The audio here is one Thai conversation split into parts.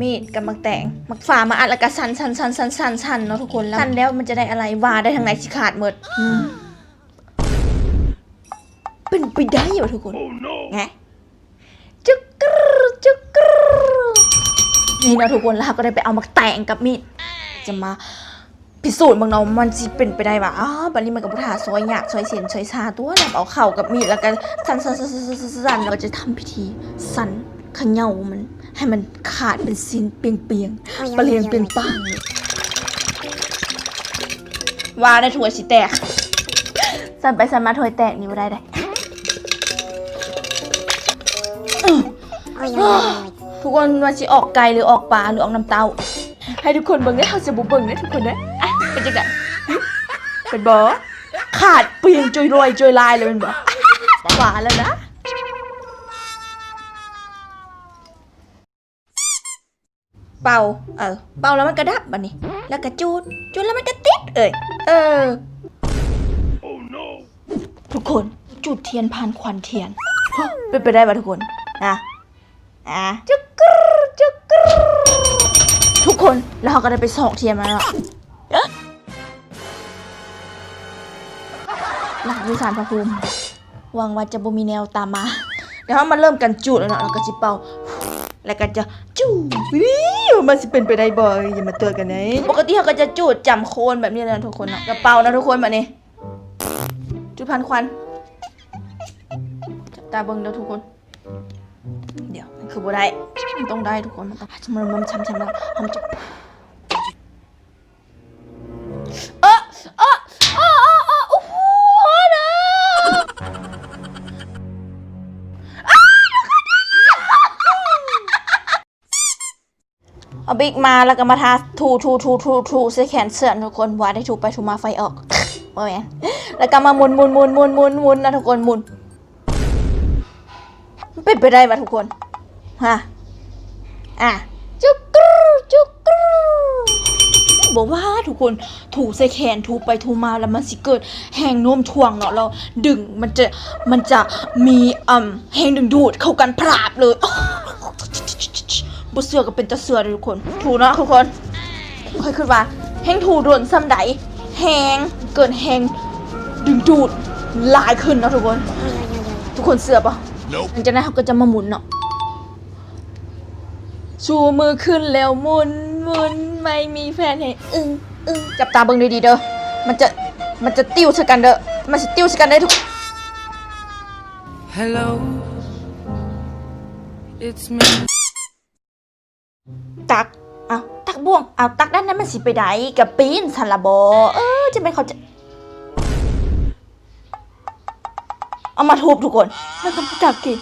มีดกับมักแต่งมักฝ่ามาอัดแล้วก็สันสันสันสันสันสันเนาะทุกคนแล้วสันแล้วมันจะได้อะไรวาได้ทางไหนสิขาดหมดอืมเป็นไปได้เหรอทุกคนไงจุกกรูจุกกรูนี่เนาะทุกคนแล้วเราก็ได้ไปเอามักแต่งกับมีดจะมาพิสูจน์บางเนาะมันสิเป็นไปได้ว่าอ๋อบัดนี้มันกับพุทธาซอยหยากซอยเสียนซอยซาตัวแล้วเอาเข่ากับมีดแล้วก็สันสันสันสันสันสันแล้วก็จะทำพิธีสันเขย่ามัน ให้มันขาดเป็นสิ้นเปียงเปียงๆปะเลียงเป็นป้างเลยว่าได้ถั่วสิแตก สั่นไปสั่นมาถั่วแตกนี่ว่าได้ได้ทุกคนว่าสิออกไก่หรือออกปลาหรือออกน้ำเต้า ให้ทุกคนเบิ่งได้เขาจะบุเบิ่งได้ทุกคนนะอะเป็นจังไงเป็นบอขาดเปียงจอยรอยจอยลายเลยเป็นบอหวานแล้วนะ เป่า เออ เป่าแล้วมันกระดับบันนี้ แล้วก็จูด จูดแล้วมันก็ติดเอ้ยเออทุกคนจุดเทียนผ่านควันเทียนฮะเป็นไปได้ปะทุกคน นะ อะจุกกรูจุกกรูทุกคนแล้วเขาก็ได้ไปสอกเทียนมาแล้วเอ๊ะหลักวิสารพระภูมิหวังว่าจะบ่มีแนวตามมา เดี๋ยวเรามาเริ่มกันจุดแล้วเนาะแล้วก็จิเป่าแล้วก็จะจูวิ วมันสิเป็นไปได้บ่อยอย่ามาเตือกันนปกติเขาก็จะจูดจำโคนแบบนี้นะทุกคนเนาะกระเป๋านะทุกคนแบบนี้จุดพันควันจับตาเบิ้งเด้อทุกคน เดี๋ยวมันคือบ่ได้มันต้องได้ทุกคนมันต้องมันมันช้ำช้ำแล้วมันจะ เอาบิ๊กมาแล้วก็มาทาถูถูถูถูถูใส่แขนเสื้อทุกคนว่าได้ถูไปถูมาไฟออกว่าแมนแล้วก็มาหมุนหมุนหมุนหมุนหมุนหมุนนะทุกคนหมุนมันเป็นไปได้ปะทุกคนฮะอะจุกกรูจุกกรูบอกว่าทุกคนถูใส่แขนถูไปถูมาแล้วมันสิเกิดแหงโน้มถ่วงเนาะเราดึงมันจะมันจะมีอ่าแหงดึงดูดเข้ากันพราบเลย บ่เสือก็เป็นตะเสือเลยทุกคน ถูเนาะทุกคน ค่อยขึ้นว่าแหงถูโดนซ้ำใดแหงเกิดแหงดึงดูดหลายขึ้นเนาะทุกคน ทุกคนเสือปะ Nope. หลังจากนั้นเขาก็จะมาหมุนเนาะชูมือขึ้นแล้วหมุนหมุนไม่มีแฟนให้อึ้งอึ้งจับตาเบิ่งดีๆเด้อมันจะมันจะติ้วใส่กันเด้อมันจะติ้วใส่กันได้ทุก Hello, it's me. ตักเอาตักบ่วงเอาตักด้านนั้นมันสิไปไดกับปีนสันละบอเออ จะเป็นเขาจะเอามาทุบทุกคนแล้วก็มาตักกิน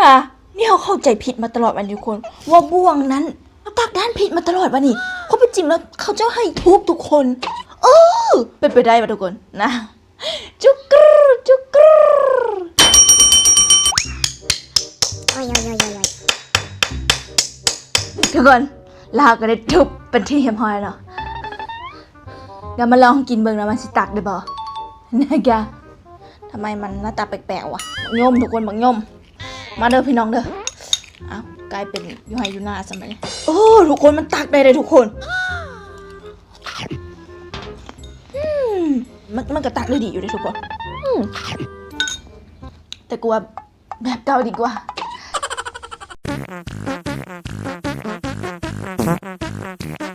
ฮะนี่เขาเข้าใจผิดมาตลอดวันนี้ทุกคน ว่าบ่วงนั้นเอาตักด้านผิดมาตลอดวันนี้เขาเป็นจริงแล้วเขาจะให้ทุบทุกคน เออเป็นไปได้ปะทุกคนนะ ทุกคนเราก็ได้ทุบเป็นที่เรียบร้อยแล้วเดี๋ยวมาลองกินเบิ่งนะมันสิตักได้บ่นะแกทำไมมันหน้าตาแปลกๆวะบักย่อมทุกคนบักย่อมมาเด้อพี่น้องเด้ออ้าวกลายเป็นยูไฮยูนาสมัยโอ้ทุกคนมันตักได้เลยทุกคนมันมันก็ตักได้ดีอยู่เลยทุกคนแต่กลัวแบบเก่าดีกว่า Música